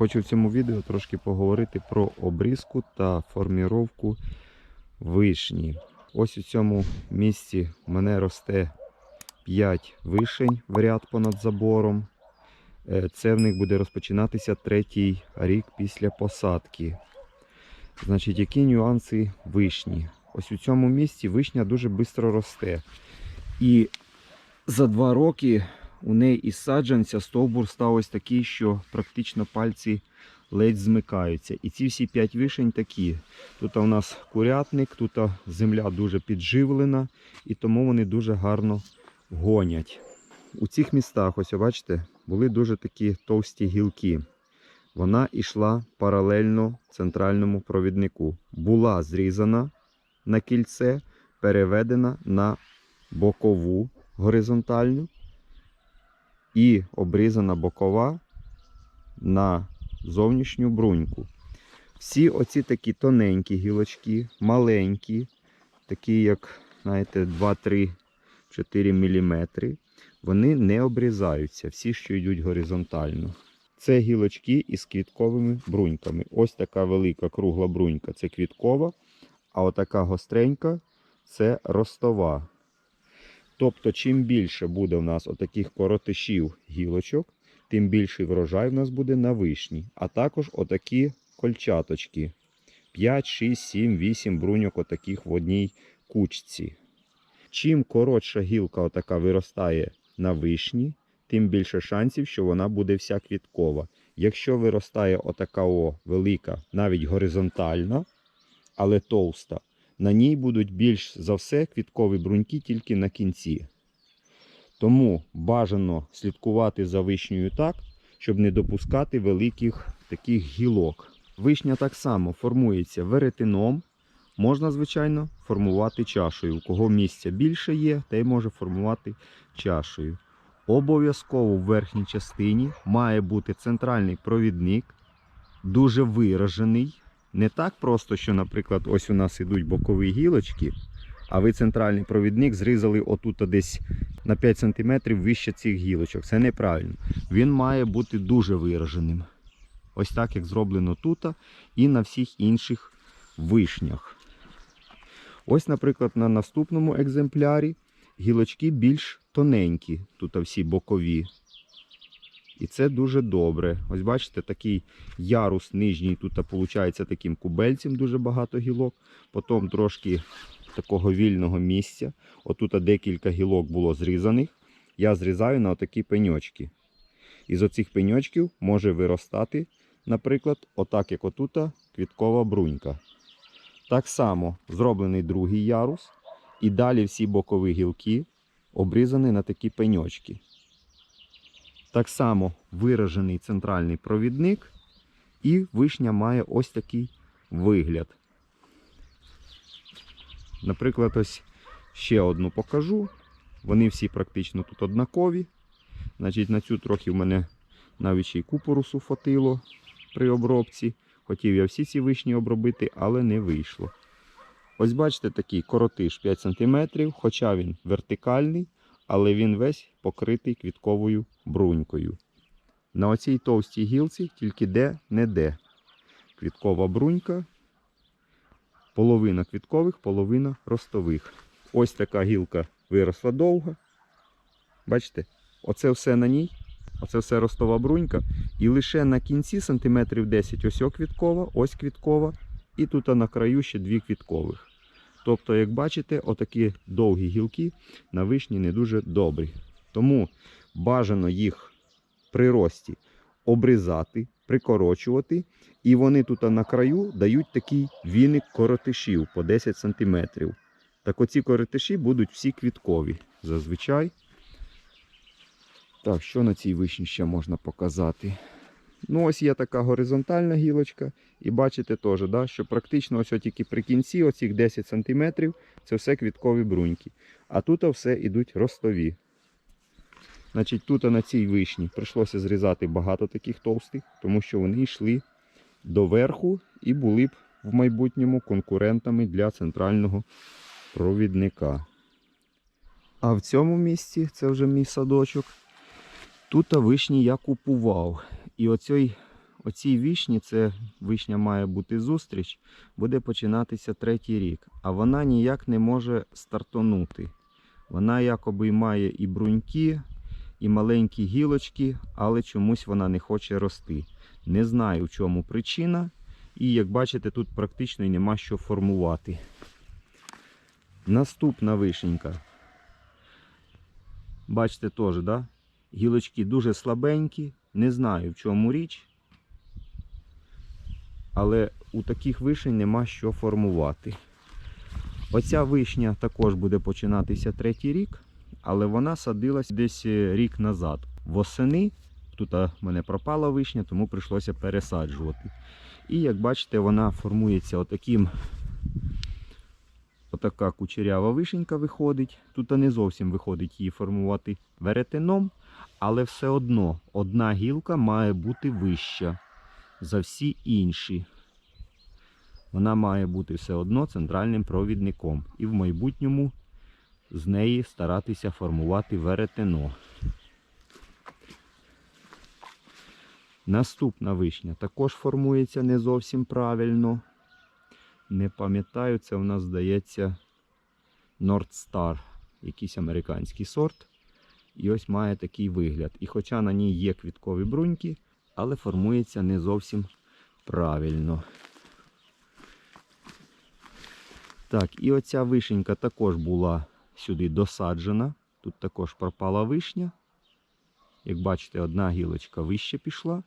Хочу в цьому відео трошки поговорити про обрізку та форміровку вишні. Ось у цьому місці в мене росте 5 вишень в ряд понад забором. Е, Це в них буде розпочинатися третій рік після посадки. Значить, які нюанси вишні? Ось у цьому місці вишня дуже швидко росте. І за два роки у неї із саджанця стовбур став ось такий, що практично пальці ледь змикаються. І ці всі п'ять вишень такі. Тут у нас курятник, тут земля дуже підживлена, і тому вони дуже гарно гонять. У цих містах, ось бачите, були дуже такі товсті гілки. Вона йшла паралельно центральному провіднику. Була зрізана на кільце, переведена на бокову горизонтальну і обрізана бокова на зовнішню бруньку. Всі оці такі тоненькі гілочки, маленькі, такі як, знаєте, 2-3-4 мм, вони не обрізаються, всі, що йдуть горизонтально. Це гілочки із квітковими бруньками. Ось така велика кругла брунька це квіткова, а отака гостренька це ростова. Тобто, чим більше буде в нас отаких коротишів гілочок, тим більший врожай в нас буде на вишні. А також отакі кольчаточки. 5, 6, 7, 8 бруньок отаких в одній кучці. Чим коротша гілка отака виростає на вишні, тим більше шансів, що вона буде вся квіткова. Якщо виростає отака о велика, навіть горизонтальна, але товста, на ній будуть більш за все квіткові бруньки тільки на кінці. Тому бажано слідкувати за вишнею так, щоб не допускати великих таких гілок. Вишня так само формується веретеном. Можна, звичайно, формувати чашею. У кого місця більше є, той може формувати чашею. Обов'язково в верхній частині має бути центральний провідник, дуже виражений. Не так просто, що, наприклад, ось у нас ідуть бокові гілочки, а ви центральний провідник зрізали отут десь на 5 см вище цих гілочок. Це неправильно. Він має бути дуже вираженим. Ось так, як зроблено тут і на всіх інших вишнях. Ось, наприклад, на наступному екземплярі гілочки більш тоненькі, тут всі бокові. І це дуже добре. Ось бачите, такий ярус нижній, тут виходить таким кубельцем дуже багато гілок. Потім трошки такого вільного місця. Отут декілька гілок було зрізаних. Я зрізаю на отакі пеньочки. Із оцих пеньочків може виростати, наприклад, отак, як отут квіткова брунька. Так само зроблений другий ярус. І далі всі бокові гілки обрізані на такі пеньочки. Так само виражений центральний провідник, і вишня має ось такий вигляд. Наприклад, ось ще одну покажу. Вони всі практично тут однакові. Значить, на цю трохи в мене навіть ще й купорусу фотило при обробці. Хотів я всі ці вишні обробити, але не вийшло. Ось бачите, такий коротиш 5 см, хоча він вертикальний, але він весь покритий квітковою брунькою. На оцій товстій гілці тільки де-не-де. Квіткова брунька, половина квіткових, половина ростових. Ось така гілка виросла довго. Бачите? Оце все на ній, оце все ростова брунька. І лише на кінці сантиметрів 10 ось квіткова, ось квіткова, і тут на краю ще дві квіткових. Тобто, як бачите, отакі довгі гілки на вишні не дуже добрі. Тому бажано їх при рості обрізати, прикорочувати. І вони тут на краю дають такий віник коротишів по 10 см. Так оці коротиші будуть всі квіткові зазвичай. Так, що на цій вишні ще можна показати? Ну, ось є така горизонтальна гілочка. І бачите теж, да, що практично ось тільки при кінці, оцих 10 см, це все квіткові бруньки. А тут все йдуть ростові. Значить, тут на цій вишні прийшлося зрізати багато таких товстих, тому що вони йшли до верху і були б в майбутньому конкурентами для центрального провідника. А в цьому місці, це вже мій садочок, тут вишні я купував. І оцей оцій вишні, це вишня має бути зустріч, буде починатися третій рік, а вона ніяк не може стартонути. Вона якоби має і бруньки, і маленькі гілочки, але чомусь вона не хоче рости. Не знаю, в чому причина. І як бачите, тут практично нема що формувати. Наступна вишенька. Бачите теж, да? гілочки дуже слабенькі. Не знаю в чому річ. Але у таких вишень нема що формувати. Оця вишня також буде починатися третій рік, але вона садилась десь е, рік назад. Восени. Тут а, в мене пропала вишня, тому прийшлося пересаджувати. І як бачите, вона формується отаким. Отака кучерява вишенька виходить. Тут не зовсім виходить її формувати веретеном, але все одно одна гілка має бути вища за всі інші. Вона має бути все одно центральним провідником. І в майбутньому з неї старатися формувати веретено. Наступна вишня також формується не зовсім правильно. Не пам'ятаю, це у нас здається North Star, якийсь американський сорт. І ось має такий вигляд. І хоча на ній є квіткові бруньки, але формується не зовсім правильно. Так, і оця вишенька також була сюди досаджена. Тут також пропала вишня. Як бачите, одна гілочка вище пішла.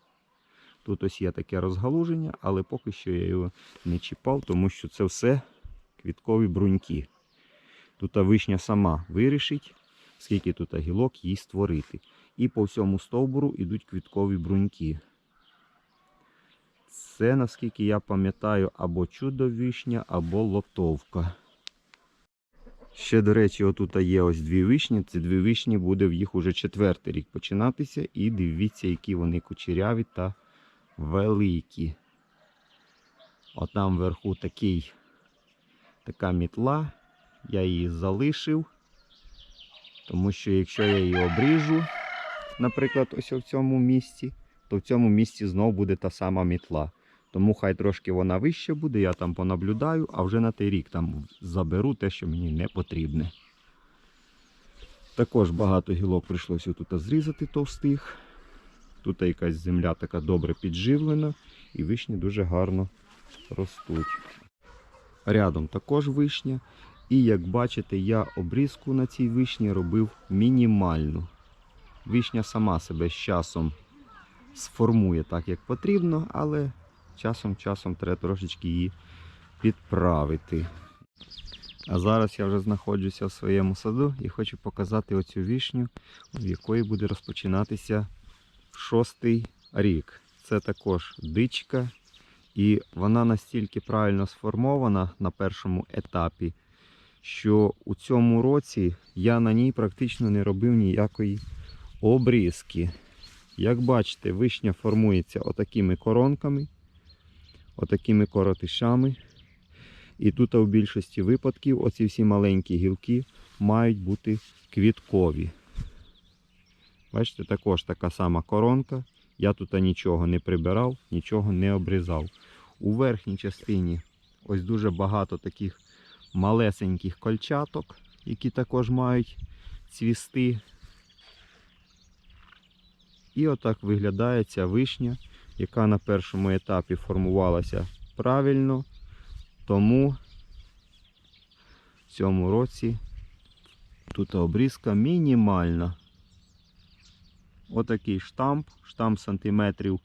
Тут ось є таке розгалуження, але поки що я його не чіпав, тому що це все квіткові бруньки. Тут вишня сама вирішить, скільки тут гілок їй створити. І по всьому стовбуру йдуть квіткові бруньки. Це, наскільки я пам'ятаю, або чудо-вишня, або лотовка. Ще, до речі, отут є ось дві вишні. Ці дві вишні буде в їх уже четвертий рік починатися. І дивіться, які вони кучеряві та великі. Отам вверху такий, така мітла. Я її залишив. Тому що якщо я її обріжу, наприклад, ось в цьому місці, то в цьому місці знову буде та сама мітла. Тому хай трошки вона вище буде, я там понаблюдаю, а вже на той рік там заберу те, що мені не потрібне. Також багато гілок прийшлося тут зрізати товстих. Тут якась земля така добре підживлена і вишні дуже гарно ростуть. Рядом також вишня. І як бачите, я обрізку на цій вишні робив мінімальну. Вишня сама себе з часом сформує так, як потрібно, але часом-часом треба трошечки її підправити. А зараз я вже знаходжуся в своєму саду і хочу показати оцю вишню, в якої буде розпочинатися шостий рік. Це також дичка, і вона настільки правильно сформована на першому етапі, що у цьому році я на ній практично не робив ніякої обрізки. Як бачите, вишня формується отакими коронками, отакими коротишами. І тут у більшості випадків оці всі маленькі гілки мають бути квіткові. Бачите, також така сама коронка. Я тут нічого не прибирав, нічого не обрізав. У верхній частині ось дуже багато таких малесеньких кольчаток, які також мають цвісти. І отак виглядає ця вишня, яка на першому етапі формувалася правильно. Тому в цьому році тут обрізка мінімальна. Отакий штамп. Штамп сантиметрів,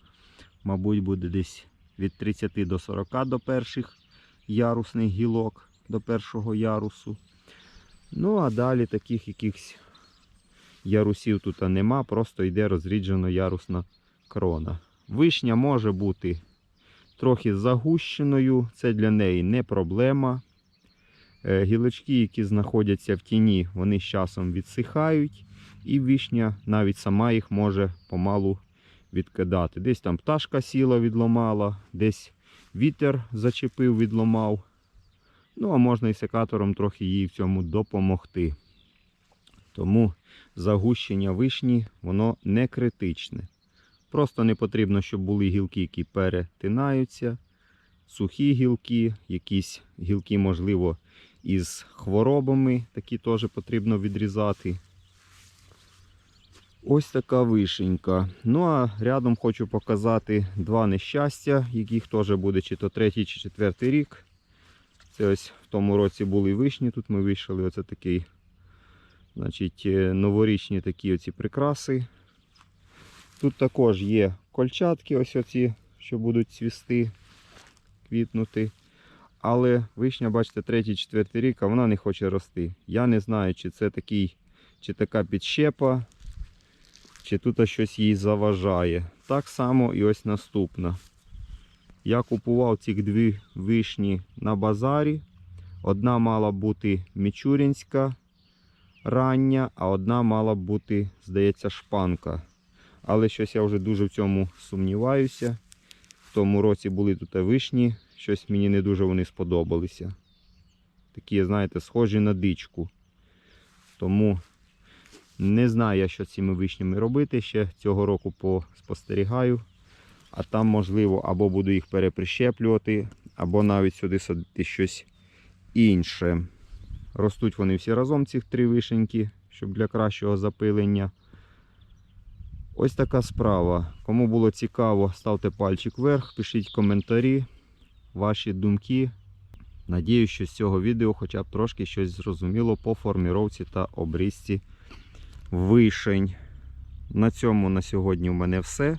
мабуть, буде десь від 30 до 40 до перших ярусних гілок, до першого ярусу. Ну, а далі таких якихось ярусів тут нема, просто йде розріджено ярусна крона. Вишня може бути трохи загущеною, це для неї не проблема. Е, Гілочки, які знаходяться в тіні, вони з часом відсихають, і вишня навіть сама їх може помалу відкидати. Десь там пташка сіла, відломала, десь вітер зачепив, відломав. Ну, а можна і секатором трохи їй в цьому допомогти. Тому загущення вишні, воно не критичне. Просто не потрібно, щоб були гілки, які перетинаються, сухі гілки, якісь гілки, можливо, із хворобами, такі теж потрібно відрізати. Ось така вишенька. Ну а рядом хочу показати два нещастя, яких теж буде чи то третій, чи четвертий рік. Це ось в тому році були вишні. Тут ми вийшли. Оце такий, значить, е, новорічні такі оці прикраси. Тут також є кольчатки, ось оці, що будуть цвісти, квітнути. Але вишня, бачите, третій, четвертий рік, а вона не хоче рости. Я не знаю, чи це такий, чи така підщепа, чи тут щось їй заважає. Так само і ось наступна. Я купував ці дві вишні на базарі. Одна мала бути мічурінська рання, а одна мала бути, здається, шпанка. Але щось я вже дуже в цьому сумніваюся. В тому році були тут вишні, щось мені не дуже вони сподобалися. Такі, знаєте, схожі на дичку. Тому не знаю що цими вишнями робити. Ще цього року поспостерігаю. А там, можливо, або буду їх переприщеплювати, або навіть сюди садити щось інше. Ростуть вони всі разом, ці три вишеньки, щоб для кращого запилення. Ось така справа. Кому було цікаво, ставте пальчик вверх, пишіть коментарі, ваші думки. Надіюсь, що з цього відео хоча б трошки щось зрозуміло по форміровці та обрізці вишень. На цьому на сьогодні у мене все.